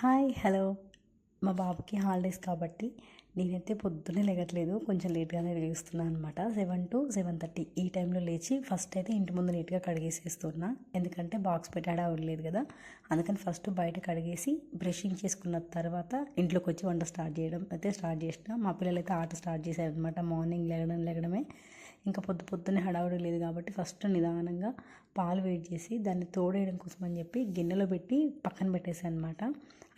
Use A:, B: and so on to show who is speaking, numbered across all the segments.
A: Hi hello. మా బాబుకి holidays కాబట్టి నేనైతే పొద్దున్నే లేగట్లేదు. కొంచెం లేట్గానే లేస్తున్నాను అనమాట సెవెన్ టు సెవెన్ థర్టీ ఈ టైంలో లేచి ఫస్ట్ అయితే ఇంటి ముందు నీట్గా కడిగేసేస్తున్నా. ఎందుకంటే బాక్స్ పెట్టాడా అవ్వలేదు కదా. అందుకని ఫస్ట్ బయట కడిగేసి బ్రషింగ్ చేసుకున్న తర్వాత ఇంట్లోకి వచ్చి వంట స్టార్ట్ చేయడం అయితే స్టార్ట్ చేసిన. మా పిల్లలు అయితే ఆట స్టార్ట్ చేశారు అనమాట మార్నింగ్ లేగడం లేగడమే. ఇంకా పొద్దు పొద్దునే హడావుడి లేదు కాబట్టి ఫస్ట్ నిదానంగా పాలు వేడి చేసి దాన్ని తోడేయడం కోసం అని చెప్పి గిన్నెలో పెట్టి పక్కన పెట్టేసాను అనమాట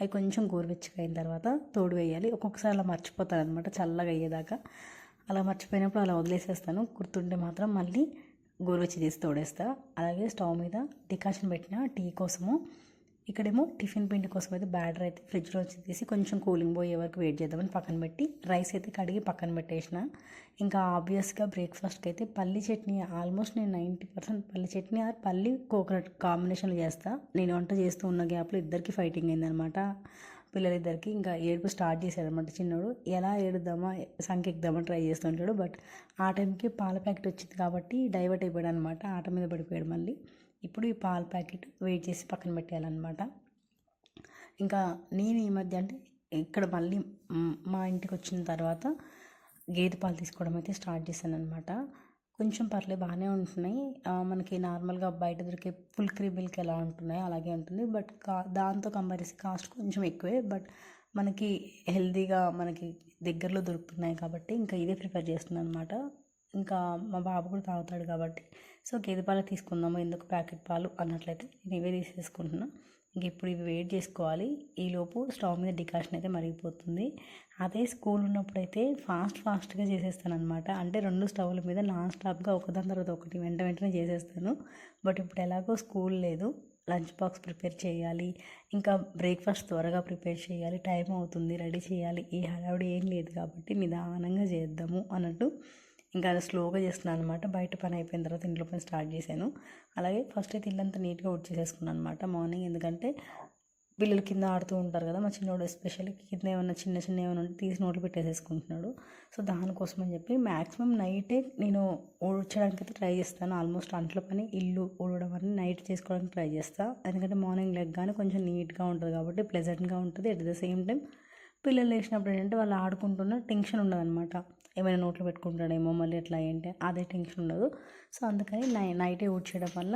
A: అవి కొంచెం గోరువెచ్చగా అయిన తర్వాత తోడు వేయాలి. ఒక్కొక్కసారి అలా మర్చిపోతాను అనమాట చల్లగా అయ్యేదాకా. అలా మర్చిపోయినప్పుడు అలా వదిలేసేస్తాను. గుర్తుంటే మాత్రం మళ్ళీ గోరువెచ్చి తీసి తోడేస్తా. అలాగే స్టవ్ మీద డికాషన్ పెట్టిన టీ కోసము ఇక్కడేమో టిఫిన్ పిండి కోసం అయితే బ్యాటర్ అయితే ఫ్రిడ్జ్లో వచ్చి తీసి కొంచెం కూలింగ్ పోయే వరకు వెయిట్ చేద్దామని పక్కన పెట్టి రైస్ అయితే కడిగి పక్కన పెట్టేసిన. ఇంకా ఆబ్వియస్గా బ్రేక్ఫాస్ట్కి అయితే పల్లి చట్నీ ఆల్మోస్ట్ నేను నైంటీ పర్సెంట్ పల్లి చట్నీ ఆర్ పల్లి కోకోనట్ కాంబినేషన్లో చేస్తా. నేను వంట చేస్తూ ఉన్న గ్యాప్లో ఇద్దరికి ఫైటింగ్ అయిందనమాట పిల్లలిద్దరికి ఇంకా ఏడుపు స్టార్ట్ చేశాడనమాట చిన్నోడు. ఎలా ఏడుద్దామా సంకెక్దామా ట్రై చేస్తుంటాడు బట్ ఆ టైంకి పాల ప్యాకెట్ వచ్చింది కాబట్టి డైవర్ట్ అయిపోయాడు అనమాట ఆట మీద పడిపోయాడు మళ్ళీ. ఇప్పుడు ఈ పాల ప్యాకెట్ వెయిట్ చేసి పక్కన పెట్టేయాలన్నమాట. ఇంకా నేను ఈ మధ్య అంటే ఇక్కడ మళ్ళీ మా ఇంటికి వచ్చిన తర్వాత గేదె పాలు తీసుకోవడం అయితే స్టార్ట్ చేశాను అనమాట కొంచెం పర్లేదు బాగానే ఉంటున్నాయి. మనకి నార్మల్గా బయట దొరికే ఫుల్ క్రీ మిల్క్ ఎలా ఉంటున్నాయో అలాగే ఉంటుంది. బట్ కా దాంతో కంపేర్ చేసి కాస్ట్ కొంచెం ఎక్కువే. బట్ మనకి హెల్తీగా మనకి దగ్గరలో దొరుకుతున్నాయి కాబట్టి ఇంకా ఇదే ప్రిఫర్ చేస్తున్నాను అనమాట ఇంకా మా బాబు కూడా తాగుతాడు కాబట్టి సో గేదె పాలు తీసుకుందాము ఎందుకు ప్యాకెట్ పాలు అన్నట్లయితే నేను ఇవే తీసేసుకుంటున్నా. ఇంక ఇప్పుడు ఇవి వెయిట్ చేసుకోవాలి. ఈలోపు స్టవ్ మీద డికాషన్ అయితే మరిగిపోతుంది. అదే స్కూల్ ఉన్నప్పుడైతే ఫాస్ట్ ఫాస్ట్గా చేసేస్తాను అనమాట అంటే రెండు స్టవ్ల మీద నాన్ స్టాప్గా ఒకదాని తర్వాత ఒకటి వెంట వెంటనే చేసేస్తాను. బట్ ఇప్పుడు ఎలాగో స్కూల్ లేదు. లంచ్ బాక్స్ ప్రిపేర్ చేయాలి. ఇంకా బ్రేక్ఫాస్ట్ త్వరగా ప్రిపేర్ చేయాలి. టైం అవుతుంది రెడీ చేయాలి. ఈ హడావుడి ఏం లేదు కాబట్టి నిదానంగా చేద్దాము అన్నట్టు ఇంకా అది స్లోగా చేస్తున్నాను అనమాట బయట పని అయిపోయిన తర్వాత ఇంట్లో పని స్టార్ట్ చేశాను. అలాగే ఫస్ట్ అయితే ఇల్లంతా నీట్గా చేసుకున్నాను అనమాట మార్నింగ్. ఎందుకంటే పిల్లలు కింద ఆడుతూ ఉంటారు కదా మా చిన్నోడు ఎస్పెషల్లీ కింద ఏమైనా చిన్న చిన్న ఏమైనా ఉంటే తీసి నోట్లు పెట్టేసేసుకుంటున్నాడు. సో దానికోసం అని చెప్పి మ్యాక్సిమం నైటే నేను ఊడ్చడానికి అయితే ట్రై చేస్తాను. ఆల్మోస్ట్ అంట్ల పని ఇల్లు ఊడడం అని నైట్ చేసుకోవడానికి ట్రై చేస్తాను ఎందుకంటే మార్నింగ్ లెగ్గానే కొంచెం నీట్గా ఉంటుంది కాబట్టి ప్లెజెంట్గా ఉంటుంది. అట్ ద సేమ్ టైం పిల్లలు లేచినప్పుడు ఏంటంటే వాళ్ళు ఆడుకుంటున్న టెన్షన్ ఉండదన్నమాట. ఏమైనా నోట్లో పెట్టుకుంటాడేమో మళ్ళీ ఎట్లా ఏంటి? అదే టెన్షన్ ఉండదు. సో అందుకని నై నైటే ఊడ్చేయడం వల్ల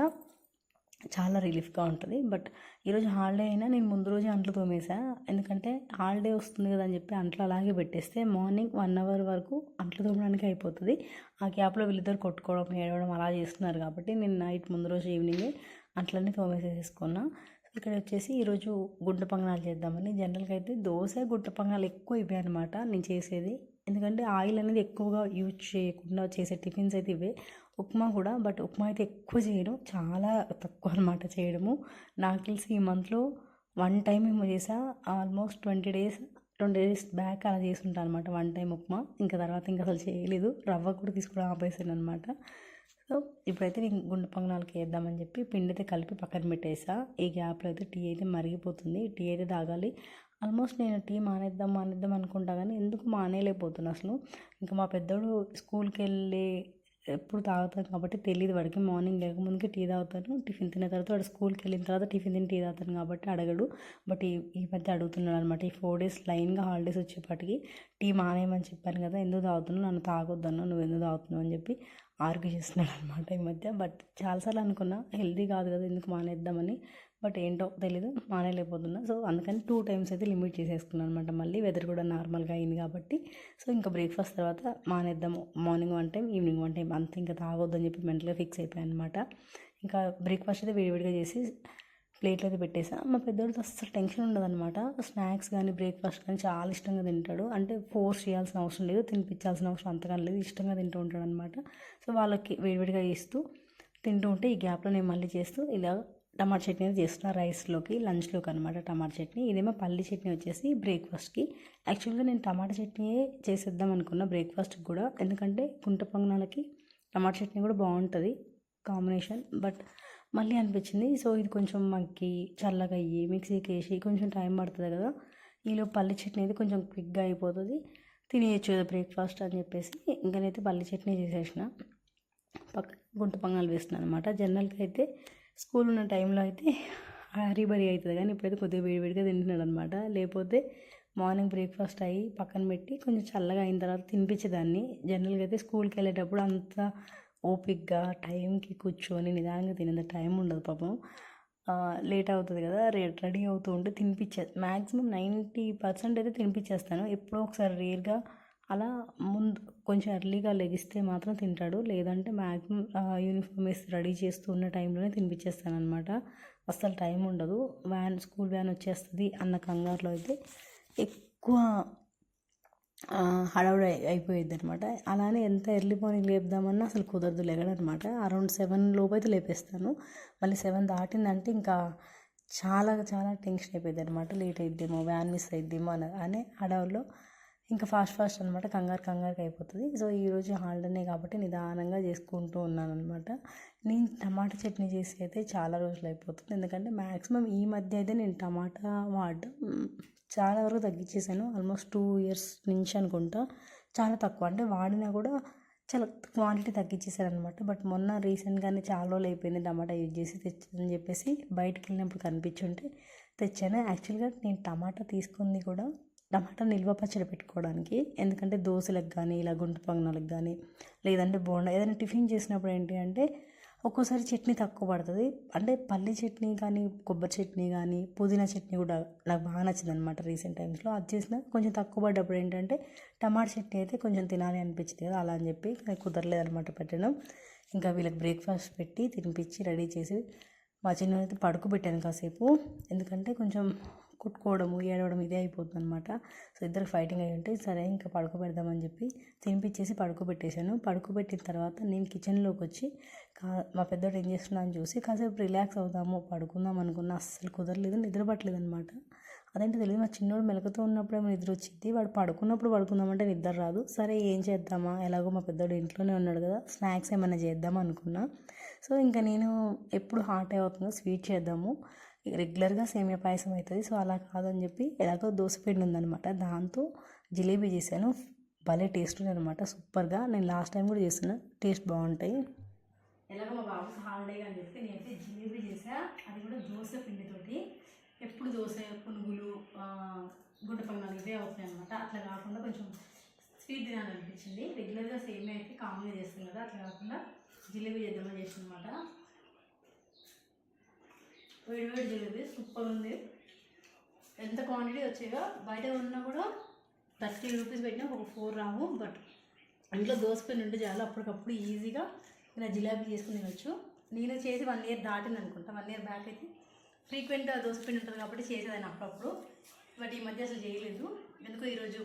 A: చాలా రిలీఫ్గా ఉంటుంది. బట్ ఈరోజు హాలిడే అయినా నేను ముందు రోజే అంట్లు తోమేసా. ఎందుకంటే హాలిడే వస్తుంది కదా అని చెప్పి అంట్లు అలాగే పెట్టేస్తే మార్నింగ్ వన్ అవర్ వరకు అంట్లు తోమడానికి అయిపోతుంది. ఆ గ్యాప్లో వీళ్ళిద్దరు కొట్టుకోవడం ఏడవడం అలా చేస్తున్నారు కాబట్టి నేను నైట్ ముందు రోజు ఈవినింగే అంట్లన్నీ తోమేసేసుకున్నా ఇక్కడ వచ్చేసి ఈరోజు గుంట పొంగనాలు చేద్దామని. జనరల్గా అయితే దోశ గుంట పొంగనాలు ఎక్కువ ఇవే అనమాట నేను చేసేది. ఎందుకంటే ఆయిల్ అనేది ఎక్కువగా యూజ్ చేయకుండా చేసే టిఫిన్స్ అయితే ఇవే. ఉప్మా కూడా బట్ ఉప్మా అయితే ఎక్కువ చేయడం చాలా తక్కువ అనమాట చేయడము. నాకు తెలిసి ఈ మంత్లో వన్ టైం ఏమో చేసా. Almost twenty days twenty days back అలా చేసి ఉంటాను అనమాట వన్ టైం ఉప్మా. ఇంకా తర్వాత ఇంకా అసలు చేయలేదు. రవ్వ కూడా తీసుకోవడం ఆపేసాను అనమాట సో ఇప్పుడైతే నేను గుండె పొంగనాలకి వేద్దామని చెప్పి పిండి అయితే కలిపి పక్కన పెట్టేసా. ఈ గ్యాప్లో అయితే టీ అయితే మరిగిపోతుంది. టీ అయితే తాగాలి. ఆల్మోస్ట్ నేను టీ మానేద్దాం మానేద్దాం అనుకుంటా కానీ ఎందుకు మానేయలేకపోతున్నా అసలు. ఇంకా మా పెద్దోడు స్కూల్కి వెళ్ళి ఎప్పుడు తాగుతాను కాబట్టి తెలియదు వాడికి. మార్నింగ్ లేకముందుకే టీ తాగుతాను టిఫిన్ తిన్న తర్వాత వాడు స్కూల్కి వెళ్ళిన తర్వాత టిఫిన్ తిని టీ తాగుతాను కాబట్టి అడగడు. బట్ ఈ ఈ మధ్య అడుగుతున్నాడు అనమాట ఈ ఫోర్ డేస్ లైన్గా హాలిడేస్ వచ్చేపాటికి టీ మానేయమని చెప్పాను కదా ఎందుకు తాగుతున్నావు? నన్ను తాగొద్దన్నా నువ్వు ఎందుకు తాగుతున్నావు? అని చెప్పి ఆర్గ్యూ చేస్తున్నాడు అనమాట ఈ మధ్య. బట్ చాలాసార్లు అనుకున్నా హెల్దీ కాదు కదా ఎందుకు మానేద్దామని. బట్ ఏంటో తెలీదు మానేయలేకపోతున్నా. సో అందుకని టూ టైమ్స్ అయితే లిమిట్ చేసేసుకున్నాను అనమాట మళ్ళీ వెదర్ కూడా నార్మల్గా అయింది కాబట్టి. సో ఇంకా బ్రేక్ఫాస్ట్ తర్వాత మానేద్దాము. Morning one time evening one time అంత. ఇంకా తాగొద్దని చెప్పి మెంటల్గా ఫిక్స్ అయిపోయాను అనమాట ఇంకా బ్రేక్ఫాస్ట్ అయితే వేడివేడిగా చేసి ప్లేట్లో అయితే పెట్టేసా. మా పెద్దోడితో అసలు టెన్షన్ ఉండదన్నమాట. స్నాక్స్ కానీ బ్రేక్ఫాస్ట్ కానీ చాలా ఇష్టంగా తింటాడు. అంటే ఫోర్స్ చేయాల్సిన అవసరం లేదు తినిపించాల్సిన అవసరం అంతగా లేదు. ఇష్టంగా తింటూ ఉంటాడు అనమాట సో వాళ్ళకి వేడివేడిగా ఇస్తూ తింటూ ఉంటే ఈ గ్యాప్లో నేను మళ్ళీ చేస్తూ ఇలా టమాటా చట్నీ అయితే చేస్తున్నా రైస్లోకి లంచ్లోకి అనమాట టమాటా చట్నీ. ఇదేమో పల్లి చట్నీ వచ్చేసి బ్రేక్ఫాస్ట్కి. యాక్చువల్గా నేను టమాటా చట్నీయే చేసేద్దాం అనుకున్న బ్రేక్ఫాస్ట్కి కూడా. ఎందుకంటే గుంట పొంగనాలకి టమాటా చట్నీ కూడా బాగుంటుంది కాంబినేషన్. బట్ మళ్ళీ అనిపించింది. సో ఇది కొంచెం మగ్గి చల్లగా అయ్యి మిక్సీకి వేసి కొంచెం టైం పడుతుంది కదా. ఈలో పల్లి చట్నీ అయితే కొంచెం క్విక్గా అయిపోతుంది. తినేయచ్చు కదా బ్రేక్ఫాస్ట్ అని చెప్పేసి. ఇంకనైతే పల్లి చట్నీ చేసేసిన. పక్క గుంట పొంగల్ వేస్తున్నాను అనమాట జనరల్గా అయితే స్కూల్ ఉన్న టైంలో అయితే హరీబరీ అవుతుంది. కానీ ఇప్పుడైతే కొద్దిగా వేడివేడిగా తింటున్నాడు అనమాట లేకపోతే మార్నింగ్ బ్రేక్ఫాస్ట్ అయ్యి పక్కన పెట్టి కొంచెం చల్లగా అయిన తర్వాత తినిపించేదాన్ని. జనరల్గా అయితే స్కూల్కి వెళ్ళేటప్పుడు అంత ఓపిక్గా టైంకి కూర్చొని నిదానంగా తినేంత టైం ఉండదు పాపం. లేట్ అవుతుంది కదా రెడీ అవుతూ ఉంటే తినిపించే మ్యాక్సిమం నైంటీ పర్సెంట్ అయితే తినిపించేస్తాను ఎప్పుడో ఒకసారి రేర్గా అలా ముందు కొంచెం ఎర్లీగా లెగిస్తే మాత్రం తింటాడు. లేదంటే మ్యాక్సిమం యూనిఫామ్ వేసి రెడీ చేస్తూ ఉన్న టైంలోనే తినిపించేస్తాను అనమాట అస్సలు టైం ఉండదు. వ్యాన్ స్కూల్ వ్యాన్ వచ్చేస్తుంది అన్న కంగారులో అయితే ఎక్కువ హడావుడి అయిపోయింది అనమాట అలానే ఎంత ఎర్లీ మార్నింగ్ లేపుదామన్నా అసలు కుదరదు లేగడనమాట అరౌండ్ సెవెన్ లోపు అయితే లేపేస్తాను. మళ్ళీ సెవెన్ దాటిందంటే ఇంకా చాలా చాలా టెన్షన్ అయిపోయింది అనమాట లేట్ అయిద్దేమో వ్యాన్ మిస్ అయిద్దేమో అని అనే హడావుల్లో ఇంకా ఫాస్ట్ ఫాస్ట్ అనమాట కంగారు కంగారుకి అయిపోతుంది. సో ఈరోజు హాలిడేనే కాబట్టి నిదానంగా చేసుకుంటూ ఉన్నాను అనమాట నేను టమాటా చట్నీ చేసి అయితే చాలా రోజులు అయిపోతుంది. ఎందుకంటే మ్యాక్సిమం ఈ మధ్య అయితే నేను టమాటా వాడడం చాలా వరకు తగ్గించేసాను ఆల్మోస్ట్ టూ ఇయర్స్ నుంచి అనుకుంటా. చాలా తక్కువ. అంటే వాడినా కూడా చాలా క్వాంటిటీ తగ్గించేసాను అనమాట బట్ మొన్న రీసెంట్గానే చాలా రోజులు అయిపోయింది టమాటా యూజ్ చేసి తెచ్చని చెప్పేసి బయటకు వెళ్ళినప్పుడు కనిపించుంటే తెచ్చాను. యాక్చువల్గా నేను టమాటా తీసుకుంది కూడా టమాటా నిల్వ పచ్చడి పెట్టుకోవడానికి. ఎందుకంటే దోశలకు కానీ ఇలా గుంట పొంగనాలకు కానీ లేదంటే బోండా ఏదైనా టిఫిన్ చేసినప్పుడు ఏంటి అంటే ఒక్కోసారి చట్నీ తక్కువ పడుతుంది. అంటే పల్లి చట్నీ కానీ కొబ్బరి చట్నీ కానీ పుదీనా చట్నీ కూడా నాకు బాగా నచ్చింది అనమాట రీసెంట్ టైమ్స్లో అది చేసిన కొంచెం తక్కువ పడ్డప్పుడు ఏంటంటే టమాటా చట్నీ అయితే కొంచెం తినాలి అనిపించింది కదా అలా అని చెప్పి కుదరలేదనమాట కుదరలేదు అనమాట పెట్టడం. ఇంకా వీళ్ళకి బ్రేక్ఫాస్ట్ పెట్టి తినిపించి రెడీ చేసి మా చిన్న అయితే పడుకోబెట్టాను కాసేపు. ఎందుకంటే కొంచెం కుట్టుకోవడము ఏడవడం ఇదే అయిపోతుంది అనమాట సో ఇద్దరు ఫైటింగ్ అయి ఉంటే సరే ఇంకా పడుకోబెడదామని చెప్పి తినిపించేసి పడుకోబెట్టేశాను. పడుకోబెట్టిన తర్వాత నేను కిచెన్లోకి వచ్చి కా మా పెద్దోడు ఏం చేస్తున్నా అని చూసి కాసేపు రిలాక్స్ అవుదాము పడుకుందాం అనుకున్నా. అస్సలు కుదరలేదు నిద్ర పట్టలేదు అనమాట అదేంటో తెలియదు మా చిన్నోడు మెలకుతో ఉన్నప్పుడు నిద్ర వచ్చింది. వాడు పడుకున్నప్పుడు పడుకుందామంటే నిద్ర రాదు. సరే ఏం చేద్దామా? ఎలాగో మా పెద్దోడు ఇంట్లోనే ఉన్నాడు కదా స్నాక్స్ ఏమైనా చేద్దాం అనుకున్నా సో ఇంకా నేను ఎప్పుడు హాట్ అవుతుందో స్వీట్ చేద్దాము. రెగ్యులర్గా సేమియా పాయసం అవుతుంది సో అలా కాదని చెప్పి ఎలాగో దోశపిండి ఉందనమాట దాంతో జిలేబీ చేశాను. భలే టేస్ట్ ఉంది అనమాట సూపర్గా. నేను లాస్ట్ టైం కూడా చేస్తున్నా. టేస్ట్ బాగుంటాయి. ఎలాగో మా బాబుకి హాలిడే అని చెప్పి నేనైతే జిలేబీ చేసా అది కూడా దోశ పిండితోటి. ఎప్పుడు దోశ పునుగులు ఆ, గుడ్డ పొంగనాలు ఇవే అవుతాయి అనమాట అట్లా కాకుండా కొంచెం స్వీట్ తినాలనిపించింది. రెగ్యులర్గా సేమ్ అయితే కామన్గా చేస్తాం కదా. అట్లా కాకుండా జిలేబీ చేద్దామని చేసిన అనమాట వేడి జిలేబీ సూపర్ ఉంది ఎంత క్వాంటిటీ వచ్చాయో బయట ఉన్నా కూడా థర్టీ రూపీస్ పెట్టినా ఒక ఫోర్ రాము బట్ ఇంట్లో దోశ ఉంటే చాలు. అప్పటికప్పుడు ఈజీగా ఇలా జిలేబీ చేసుకుని తినొచ్చు. నేను చేసి వన్ ఇయర్ దాటింది అనుకుంటా. వన్ ఇయర్ బ్యాక్ అయితే ఫ్రీక్వెంట్గా దోశ ఉంటుంది కాబట్టి చేసేదాన్ని అప్పుడప్పుడు. బట్ ఈ మధ్య అసలు చేయలేదు. ఎందుకో ఈరోజు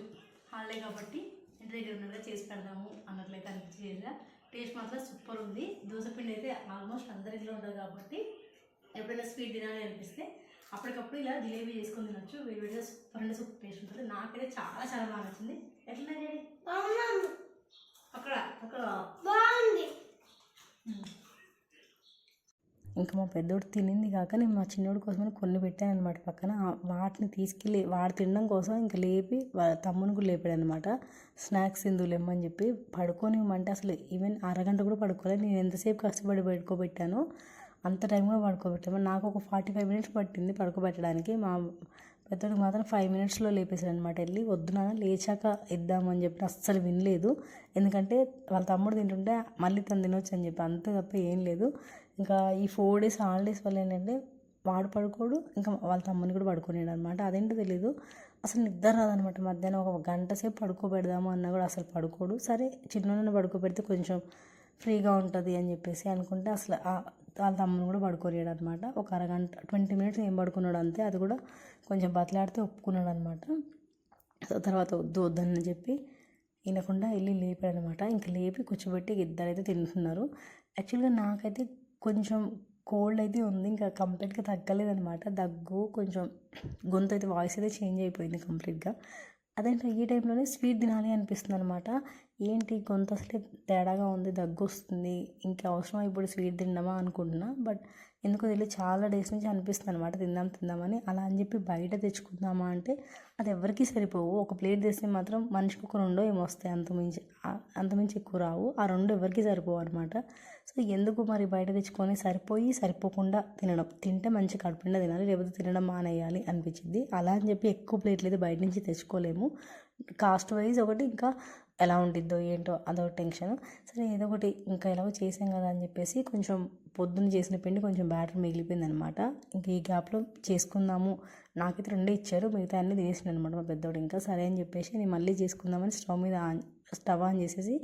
A: హాలిడే కాబట్టి ఇంటి దగ్గర ఉన్నట్టుగా చేసి పెడదాము అన్నట్లయితే అనిపించి చేసా టేస్ట్ మాత్రం సూపర్ ఉంది దోశ పిండి అయితే ఆల్మోస్ట్ అందరి ఇంట్లో ఉంటుంది కాబట్టి ఎప్పుడైనా స్వీట్ తినాలి అనిపిస్తే అప్పటికప్పుడు ఇలా జిలేబీ చేసుకొని తినొచ్చు. వేడివేడిగా సూపర్ అంటే సూపర్ టేస్ట్ ఉంటుంది. నాకైతే చాలా చాలా బాగా నచ్చింది. ఎట్లా డాడీ అక్కడ అక్కడ. ఇంకా మా పెద్దోడు తినింది కాక నేను మా చిన్నోడి కోసమని కొన్ని పెట్టాను అనమాట పక్కన. వాటిని తీసుకెళ్ళి వాడు తినడం కోసం ఇంకా లేపి తమ్ముని కూడా లేపాడు అనమాట స్నాక్స్ ఎందుకు లేమ్మని చెప్పి పడుకోనివ్వమంటే అసలు ఈవెన్ అరగంట కూడా పడుకోలేదు. నేను ఎంతసేపు కష్టపడి పడుకోబెట్టానో అంత టైం పడుకోబెట్టాము. నాకు ఒక ఫార్టీ ఫైవ్ మినిట్స్ పట్టింది పడుకోబెట్టడానికి. మా పెద్దోడికి మాత్రం ఫైవ్ మినిట్స్లో లేపేశాడు అనమాట వెళ్ళి వద్దున లేచాక ఇద్దామని చెప్పి అస్సలు వినలేదు. ఎందుకంటే వాళ్ళ తమ్ముడు తింటుంటే మళ్ళీ తను తినొచ్చు అని చెప్పి అంతే తప్ప ఏం లేదు. ఇంకా ఈ ఫోర్ డేస్ హాలిడేస్ వల్ల ఏంటంటే వాడు పడుకోడు ఇంకా వాళ్ళ తమ్ముని కూడా పడుకునేడు అనమాట అదేంటో తెలియదు అసలు నిద్ర రాదనమాట. మధ్యాహ్నం ఒక గంట సేపు పడుకోబెడదాము అన్నా కూడా అసలు పడుకోడు. సరే చిన్న పడుకోబెడితే కొంచెం ఫ్రీగా ఉంటుంది అని చెప్పేసి అనుకుంటే అసలు వాళ్ళ తమ్ముని కూడా పడుకోలేడు అనమాట ఒక అరగంట ట్వంటీ మినిట్స్ ఏం పడుకున్నాడు అంతే అది కూడా కొంచెం బతలాడితే ఒప్పుకున్నాడు అనమాట సో తర్వాత వద్దు వద్దని చెప్పి వినకుండా వెళ్ళి లేపాడు అనమాట ఇంకా లేపి కూర్చోబెట్టి ఇద్దరైతే తింటున్నారు. యాక్చువల్గా నాకైతే కొంచెం కోల్డ్ అయితే ఉంది ఇంకా కంప్లీట్గా తగ్గలేదనమాట దగ్గు కొంచెం గొంతు అయితే వాయిస్ అయితే చేంజ్ అయిపోయింది కంప్లీట్గా. అదేంటో ఈ టైంలోనే స్వీట్ తినాలి అనిపిస్తుంది అనమాట ఏంటి గొంతు అసలే తేడాగా ఉంది దగ్గు వస్తుంది ఇంకా అవసరమా ఇప్పుడు స్వీట్ తిందామా అనుకుంటున్నా. బట్ ఎందుకో తెలియదు చాలా డేస్ నుంచి అనిపిస్తుంది అనమాట తిందాం తిందామని. అలా అని చెప్పి బయట తెచ్చుకుందామా అంటే అది ఎవరికీ సరిపోవు. ఒక ప్లేట్ తెస్తే మాత్రం మనిషికి ఒక రెండో ఏమో వస్తాయి అంతమించి అంతమించి ఎక్కువ రావు. ఆ రెండు ఎవరికి సరిపోవు అనమాట సో ఎందుకు మరి బయట తెచ్చుకొని సరిపోయి సరిపోకుండా తినడం? తింటే మంచి కడుపుండా తినాలి లేకపోతే తినడం మానేయాలి అనిపించింది. అలా అని చెప్పి ఎక్కువ ప్లేట్లు అయితే బయట నుంచి తెచ్చుకోలేము. కాస్ట్ వైజ్ ఒకటి ఇంకా ఎలా ఉండిద్దో ఏంటో అదో టెన్షన్. సరే ఏదో ఒకటి ఇంకా ఎలాగో చేసాం కదా అని చెప్పేసి కొంచెం పొద్దున్న చేసిన పిండి కొంచెం బ్యాటర్ మిగిలిపోయింది అనమాట ఇంక ఈ గ్యాప్లో చేసుకుందాము. నాకైతే రెండే ఇచ్చారు మిగతా అన్నీ తినేసిన అనమాట మా పెద్దోడు. ఇంకా సరే అని చెప్పేసి నేను మళ్ళీ చేసుకుందామని స్టవ్ మీద ఆన్ స్టవ్ ఆన్ చేసేసి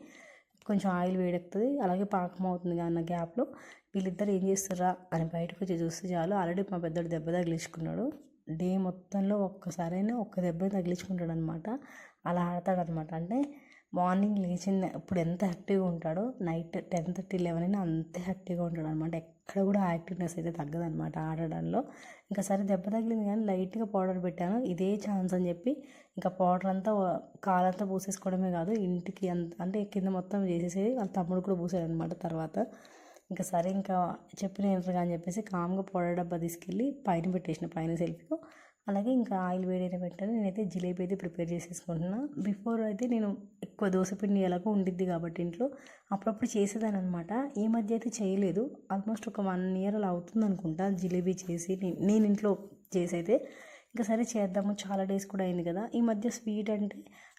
A: కొంచెం ఆయిల్ వేడెక్కుతుంది. అలాగే పాకం అవుతుంది అన్న గ్యాప్లో. వీళ్ళిద్దరు ఏం చేస్తారా అని బయటకు వచ్చి చూస్తే చాలు. ఆల్రెడీ మా పెద్దోడు దెబ్బ తగిలించుకున్నాడు. డే మొత్తంలో ఒక్కసారైనా ఒక్క దెబ్బ తగిలించుకుంటాడు అనమాట అలా ఆడతాడనమాట. అంటే మార్నింగ్ లేచిన ఇప్పుడు ఎంత యాక్టివ్గా ఉంటాడో నైట్ టెన్ థర్టీ లెవెన్ అయినా అంతే యాక్టివ్గా ఉంటాడు అనమాట. ఎక్కడ కూడా యాక్టివ్నెస్ అయితే తగ్గదనమాట ఆడడంలో. ఇంకా సరే దెబ్బ తగిలింది కానీ లైట్గా పౌడర్ పెట్టాను. ఇదే ఛాన్స్ అని చెప్పి ఇంకా పౌడర్ అంతా కాలంతా పూసేసుకోవడమే కాదు ఇంటికి అంత అంటే కింద మొత్తం చేసేసేది వాళ్ళ తమ్ముడు కూడా పూసాడు అనమాట తర్వాత. ఇంకా సరే ఇంకా చెప్పిన ఏంటగా అని చెప్పేసి కామ్గా పౌడర్ డబ్బా తీసుకెళ్ళి పైన పెట్టేసిన పైన సెల్ఫీలో అలాగే ఇంకా ఆయిల్ వేడైన వెంటనే నేనైతే జిలేబీ అయితే ప్రిపేర్ చేసేసుకుంటున్నా. బిఫోర్ అయితే నేను ఎక్కువ దోశపిండి ఎలాగో ఉండిద్ది కాబట్టి ఇంట్లో. అప్పుడప్పుడు చేసేదాన్ని అనమాట ఈ మధ్య అయితే చేయలేదు. ఆల్మోస్ట్ ఒక వన్ ఇయర్ అలా అవుతుంది అనుకుంటా జిలేబీ చేసి. నేను ఇంట్లో చేసైతే ఇంకా సరే చేద్దాము. చాలా డేస్ కూడా అయింది కదా. ఈ మధ్య స్వీట్ అంటే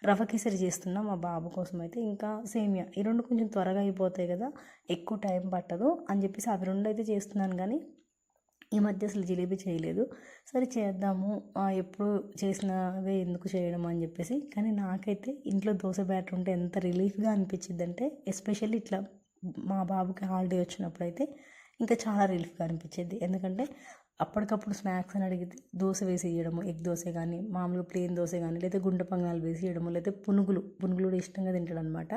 A: రవ కేసరి చేస్తున్నా మా బాబు కోసం అయితే. ఇంకా సేమియా. ఈ రెండు కొంచెం త్వరగా అయిపోతాయి కదా. ఎక్కువ టైం పట్టదు అని చెప్పేసి అవి రెండు అయితే చేస్తున్నాను కానీ ఈ మధ్య అసలు జిలేబీ చేయలేదు. సరే చేద్దాము. ఎప్పుడు చేసినవే ఎందుకు చేయడం అని చెప్పేసి. కానీ నాకైతే ఇంట్లో దోశ బ్యాటర్ ఉంటే ఎంత రిలీఫ్గా అనిపించింది అంటే ఎస్పెషల్లీ ఇట్లా మా బాబుకి హాలిడే వచ్చినప్పుడు అయితే ఇంకా చాలా రిలీఫ్గా అనిపించేది. ఎందుకంటే అప్పటికప్పుడు స్నాక్స్ అని అడిగితే దోశ వేసి ఇవ్వడము ఎగ్ దోశ కానీ మామూలుగా ప్లేన్ దోశ కానీ లేదా గుండె పంగాలు వేసి ఇవ్వడము లేదా పునుగులు పునుగులు కూడా ఇష్టంగా తింటాడు అనమాట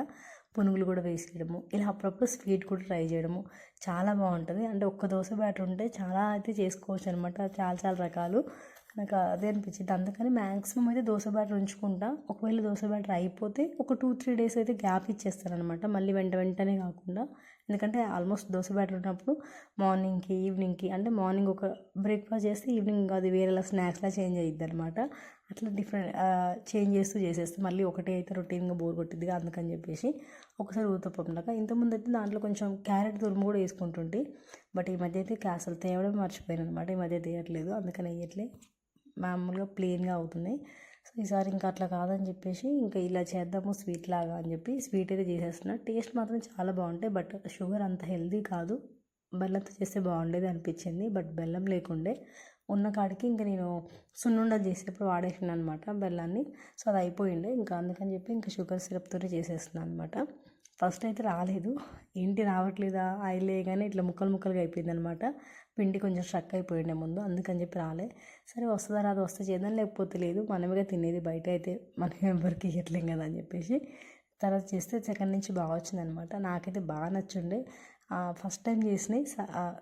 A: పునుగులు కూడా వేసేయడము ఇలా అప్పుడప్పుడు స్వీట్ కూడా ట్రై చేయడము చాలా బాగుంటుంది. అంటే ఒక్క దోశ బ్యాటర్ ఉంటే చాలా అయితే చేసుకోవచ్చు అనమాట చాలా చాలా రకాలు. నాకు అదే అనిపించింది. అందుకని మ్యాక్సిమం అయితే దోశ బ్యాటర్ ఉంచుకుంటా. ఒకవేళ దోశ బ్యాటర్ అయిపోతే ఒక టూ త్రీ డేస్ అయితే గ్యాప్ ఇచ్చేస్తారనమాట మళ్ళీ వెంట వెంటనే కాకుండా. ఎందుకంటే ఆల్మోస్ట్ దోశ బ్యాటర్ ఉన్నప్పుడు మార్నింగ్కి ఈవినింగ్కి అంటే మార్నింగ్ ఒక బ్రేక్ఫాస్ట్ చేస్తే ఈవినింగ్ అది వేరేలా స్నాక్స్లా చేంజ్ అయ్యిద్ది అనమాట అట్లా డిఫరెంట్ చేంజ్ చేస్తూ చేసేస్తే. మళ్ళీ ఒకటే అయితే రొటీన్గా బోర్ కొట్టిద్దిగా అందుకని చెప్పేసి. ఒకసారి ఊతప్పంలాగా ఇంతకుముందు అయితే దాంట్లో కొంచెం క్యారెట్ తురుము కూడా వేసుకుంటుంటే బట్ ఈ మధ్య అయితే అసలు తేవడం మర్చిపోయాను అనమాట ఈ మధ్య తీయట్లేదు. అందుకని వేయట్లే. మామూలుగా ప్లెయిన్గా అవుతుంది సో ఈసారి ఇంకా అట్లా కాదని చెప్పేసి ఇంకా ఇలా చేద్దాము స్వీట్ లాగా అని చెప్పి స్వీట్ అయితే చేసేస్తున్నా. టేస్ట్ మాత్రం చాలా బాగుంటాయి బట్ షుగర్ అంత హెల్దీ కాదు. బెల్లంతో చేస్తే బాగుండేది అనిపించింది బట్ బెల్లం లేకుండే. ఉన్న కాడికి ఇంకా నేను సున్నుండలు చేసేటప్పుడు వాడేసాను అనమాట బెల్లాన్ని. సో అది అయిపోయిండే. ఇంకా అందుకని చెప్పి ఇంకా షుగర్ సిరప్తోనే చేసేస్తున్నాను అనమాట ఫస్ట్ అయితే రాలేదు. ఏంటి రావట్లేదా? ఆయిల్ వేయగానే ఇట్లా ముక్కలు ముక్కలుగా అయిపోయింది అనమాట పిండి కొంచెం స్ట్రక్ అయిపోయిండే ముందు అందుకని చెప్పి రాలే. సరే వస్తుందా రాదు? వస్తే చేద్దాం లేకపోతే లేదు. మనమేగా తినేది బయట అయితే మనం ఎవరికి ఇవ్వట్లేం కదా అని చెప్పేసి. తర్వాత చేస్తే సెకండ్ నుంచి బాగా వచ్చిందనమాట. నాకైతే బాగా నచ్చుండే. ఫస్ట్ టైం చేసినాయి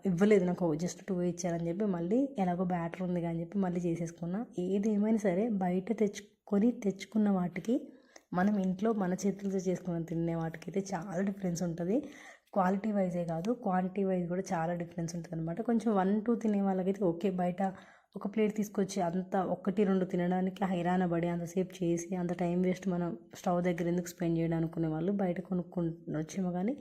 A: ఇవ్వలేదు నాకు. జస్ట్ టూ ఇచ్చారని చెప్పి మళ్ళీ ఎలాగో బ్యాటర్ ఉంది అని చెప్పి మళ్ళీ చేసేసుకున్నా. ఏది ఏమైనా సరే బయట తెచ్చుకొని తెచ్చుకున్న వాటికి మనం ఇంట్లో మన చేతులతో చేసుకుని తినే వాటికైతే చాలా డిఫరెన్స్ ఉంటుంది. క్వాలిటీ వైజే కాదు క్వాంటిటీ వైజ్ కూడా చాలా డిఫరెన్స్ ఉంటుంది అనమాట కొంచెం వన్ టూ తినే వాళ్ళకైతే ఓకే బయట ఒక ప్లేట్ తీసుకొచ్చి అంత ఒకటి రెండు తినడానికి హైరాణ పడి అంతసేపు చేసి అంత టైం వేస్ట్ మనం స్టవ్ దగ్గర ఎందుకు స్పెండ్ చేయడం అనుకునే వాళ్ళు బయట కొనుక్కుంటొచ్చేమో కానీ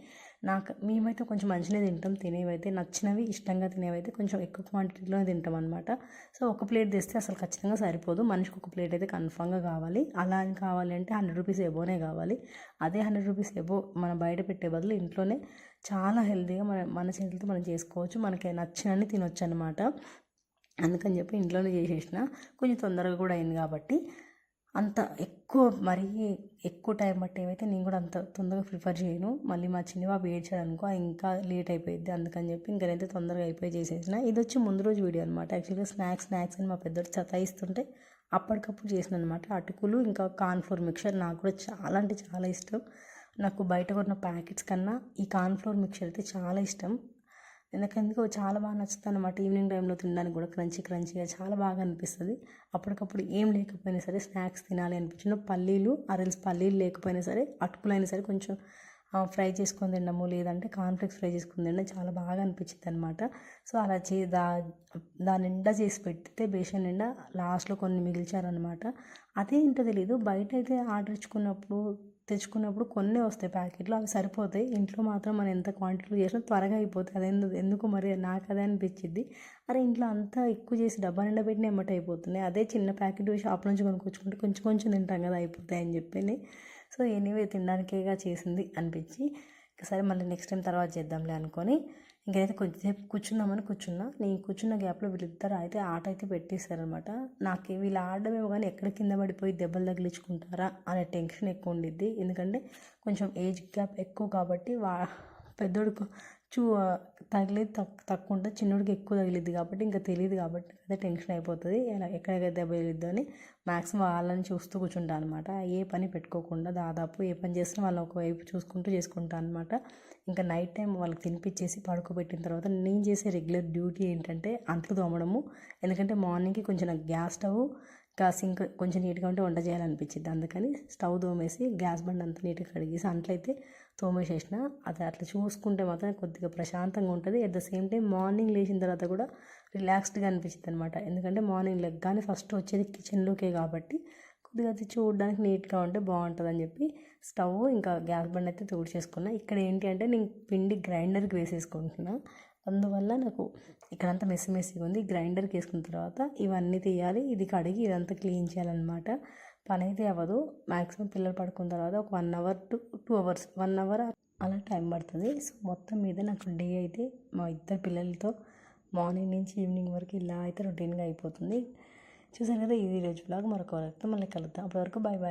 A: నాకు మేమైతే కొంచెం మంచిగా తింటాం. తినేవైతే నచ్చినవి ఇష్టంగా తినేవైతే కొంచెం ఎక్కువ క్వాంటిటీలోనే తింటాం అనమాట సో ఒక ప్లేట్ తెస్తే అసలు ఖచ్చితంగా సరిపోదు. మనిషికి ఒక ప్లేట్ అయితే కన్ఫామ్గా కావాలి. అలా అని కావాలి అంటే హండ్రెడ్ రూపీస్ ఎబోనే కావాలి. అదే హండ్రెడ్ రూపీస్ ఎబో మనం బయట పెట్టే బదులు ఇంట్లోనే చాలా హెల్తీగా మన మన చేతులతో మనం చేసుకోవచ్చు. మనకి నచ్చినన్ని తినొచ్చు అనమాట అందుకని చెప్పి ఇంట్లోనే చేసేసిన. కొంచెం తొందరగా కూడా అయింది కాబట్టి అంత ఎక్కువ మరీ ఎక్కువ టైం పట్టేవైతే నేను కూడా అంత తొందరగా ప్రిఫర్ చేయను. మళ్ళీ మా చిన్న బాబు ఏడ్చాడు అనుకో ఇంకా లేట్ అయిపోయింది అందుకని చెప్పి ఇంకనైతే తొందరగా అయిపోయి చేసేసిన. ఇది వచ్చి ముందు రోజు వీడియో అనమాట యాక్చువల్గా స్నాక్స్ స్నాక్స్ అని మా పెద్దోడు సతాయిస్తుంటే అప్పటికప్పుడు చేసిన అనమాట అటుకులు ఇంకా కార్న్ఫ్లోర్ మిక్చర్ నాకు కూడా చాలా అంటే చాలా ఇష్టం. నాకు బయట కొన్న ప్యాకెట్స్ కన్నా ఈ కార్న్ఫ్లోర్ మిక్చర్ అయితే చాలా ఇష్టం. ఎందుకందుకు చాలా బాగా నచ్చుతుంది అనమాట ఈవినింగ్ టైంలో తినడానికి కూడా క్రంచీ క్రంచీగా చాలా బాగా అనిపిస్తుంది. అప్పటికప్పుడు ఏం లేకపోయినా సరే స్నాక్స్ తినాలి అనిపించిన పల్లీలు అరల్స్ పల్లీలు లేకపోయినా సరే అటుకులైనా సరే కొంచెం ఫ్రై చేసుకొని తినడము లేదంటే కాన్ఫ్లెక్స్ ఫ్రై చేసుకొని తినడం చాలా బాగా అనిపించింది అనమాట సో అలా చే దా దాని నిండా చేసి పెట్టితే బేషన్ నిండా లాస్ట్లో కొన్ని మిగిల్చారనమాట అదే ఏంటో తెలీదు. బయట అయితే ఆర్డర్ ఇచ్చుకున్నప్పుడు తెచ్చుకున్నప్పుడు కొన్ని వస్తాయి ప్యాకెట్లు. అవి సరిపోతాయి. ఇంట్లో మాత్రం మనం ఎంత క్వాంటిటీలో చేసినా త్వరగా అయిపోతాయి. అది ఎందుకు ఎందుకు మరి? నాకు అదే అనిపించింది. అరే ఇంట్లో అంతా ఎక్కువ చేసి డబ్బా నిండా పెట్టిన ఎమ్మట అయిపోతున్నాయి. అదే చిన్న ప్యాకెట్ షాప్ నుంచి కొనుక్కొచ్చుకుంటే కొంచెం కొంచెం తింటాం కదా అయిపోతాయి అని చెప్పి సో ఎనీవే తినడానికేగా చేసింది అనిపించి సరే మళ్ళీ నెక్స్ట్ టైం తర్వాత చేద్దాంలే అనుకొని ఇంకైతే కొద్దిసేపు కూర్చుందామని కూర్చున్నా. నేను కూర్చున్న గ్యాప్లో వీళ్ళిద్దరు అయితే ఆట అయితే పెట్టేశారనమాట. నాకు వీళ్ళు ఆడమేమో కానీ ఎక్కడ కింద పడిపోయి దెబ్బలు తగిలించుకుంటారా అనే టెన్షన్ ఎక్కువ ఉండిద్ది. ఎందుకంటే కొంచెం ఏజ్ గ్యాప్ ఎక్కువ కాబట్టి వా పెద్దోడుకు చూ తగిలేదు తక్కువ తక్కువ ఉంటుంది చిన్నోడికి ఎక్కువ తగిలిద్ది కాబట్టి ఇంకా తెలియదు కాబట్టి అదే టెన్షన్ అయిపోతుంది. ఎలా ఎక్కడెక్కడ దెబ్బ తగిలిద్దో అని మ్యాక్సిమం వాళ్ళని చూస్తూ కూర్చుంటాను అనమాట ఏ పని పెట్టుకోకుండా దాదాపు ఏ పని చేసినా వాళ్ళు ఒకవైపు చూసుకుంటూ చేసుకుంటాను అనమాట ఇంకా నైట్ టైం వాళ్ళకి తినిపించేసి పడుకోబెట్టిన తర్వాత నేను చేసే రెగ్యులర్ డ్యూటీ ఏంటంటే అంట్లు తోమడము. ఎందుకంటే మార్నింగ్కి కొంచెం నాకు గ్యాస్ స్టవ్ ఇంకా సింక్ కొంచెం నీట్గా ఉంటే వంట చేయాలనిపించింది అందుకని స్టవ్ తోమేసి గ్యాస్ బండ్ అంతా నీట్గా కడిగేసి అంట్లయితే తోమేసేసిన అది అట్లా చూసుకుంటే మాత్రం కొద్దిగా ప్రశాంతంగా ఉంటుంది. At the same time morning లేచిన తర్వాత కూడా రిలాక్స్డ్గా అనిపించింది అనమాట ఎందుకంటే మార్నింగ్ లెగ్గానే ఫస్ట్ వచ్చేది కిచెన్లోకే కాబట్టి కొద్దిగా అది చూడడానికి నీట్గా ఉంటే బాగుంటుంది అని చెప్పి స్టవ్ ఇంకా గ్యాస్ బండ్ అయితే చేసుకున్నా ఇక్కడ ఏంటి అంటే నేను పిండి గ్రైండర్కి వేసేసుకుంటున్నా. అందువల్ల నాకు ఇక్కడంతా మెస్సు మెస్సిగా ఉంది. గ్రైండర్కి వేసుకున్న తర్వాత ఇవన్నీ తీయాలి. ఇది కడిగి ఇదంతా క్లీన్ చేయాలన్నమాట. పని అయితే అవ్వదు. మ్యాక్సిమం పిల్లలు పడుకున్న తర్వాత ఒక one hour to two hours one hour అలా టైం పడుతుంది. సో మొత్తం మీద నాకు డే అయితే మా ఇద్దరు పిల్లలతో మార్నింగ్ నుంచి ఈవినింగ్ వరకు ఇలా అయితే రొటీన్గా అయిపోతుంది. చూసారు కదా ఇది రోజు బ్లాగ్ మరొక వరకు మళ్ళీ కలుద్దాం. అప్పటివరకు బాయ్ బాయ్